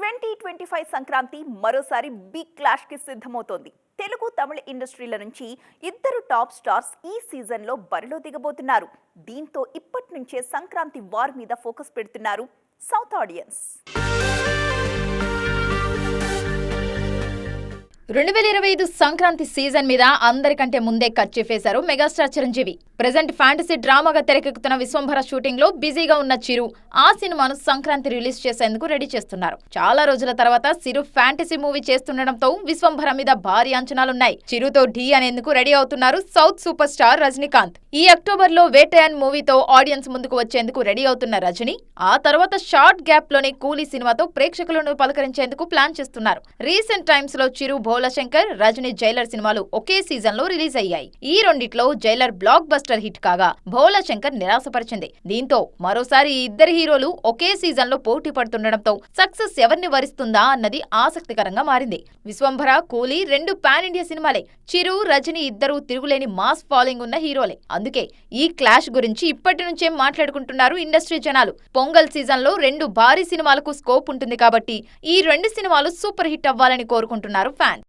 Twenty twenty five Sankranti మరోసారి big క్లాష్కి సిద్ధమవుతోంది. తెలుగు తమిళ ఇండస్ట్రీల నుంచి ఇద్దరు టాప్ స్టార్స్ ఈ సీజన్లో బరిలో దిగబోతున్నారు. దీంతో ఇప్పటి నుంచే సంక్రాంతి వార్ మీద ఫోకస్ పెడుతున్నారు సౌత్ ఆడియన్స్. రెండు వేల ఇరవై ఐదు సంక్రాంతి సీజన్ మీద అందరికంటే ముందే కట్ చేసేశారు మెగాస్టార్ చిరంజీవి. ప్రజెంట్ ఫ్యాంటసీ డ్రామాగా తెరకెక్కుతున్న విశ్వంభర షూటింగ్లో బిజీగా ఉన్న చిరు ఆ సినిమాను సంక్రాంతి రిలీజ్ చేసేందుకు రెడీ చేస్తున్నారు. చాలా రోజుల తర్వాత చిరు ఫ్యాంటసీ మూవీ చేస్తుండటంతో విశ్వంభర మీద భారీ అంచనాలున్నాయి. చిరుతో ఢీ అనేందుకు రెడీ అవుతున్నారు సౌత్ సూపర్ స్టార్ రజనీకాంత్. ఈ అక్టోబర్లో వేటయాన్ మూవీతో ఆడియన్స్ ముందుకు వచ్చేందుకు రెడీ అవుతున్న రజని ఆ తర్వాత షార్ట్ గ్యాప్లోనే కూలీ సినిమాతో ప్రేక్షకులను పలకరించేందుకు ప్లాన్ చేస్తున్నారు. రీసెంట్ టైమ్స్లో చిరు భోలశంకర్ రజని జైలర్ సినిమాలు ఒకే సీజన్లో రిలీజ్ అయ్యాయి. ఈ రెండిట్లో జైలర్ బ్లాక్ బస్టర్ హిట్ కాగా భోలశంకర్ నిరాశపరిచింది. దీంతో మరోసారి ఇద్దరు హీరోలు ఒకే సీజన్లో పోటీ పడుతుండటంతో సక్సెస్ ఎవరిని వరిస్తుందా అన్నది ఆసక్తికరంగా మారింది. విశ్వంభర కూలీ రెండు పాన్ ఇండియా సినిమాలే. చిరు రజని ఇద్దరు తిరుగులేని మాస్ ఫాలోయింగ్ ఉన్న హీరోలే. అందుకే ఈ క్లాష్ గురించి ఇప్పటి నుంచే మాట్లాడుకుంటున్నారు ఇండస్ట్రీ జనాలు. పొంగల్ సీజన్లో రెండు భారీ సినిమాలకు స్కోప్ ఉంటుంది కాబట్టి ఈ రెండు సినిమాలు సూపర్ హిట్ అవ్వాలని కోరుకుంటున్నారు ఫ్యాన్స్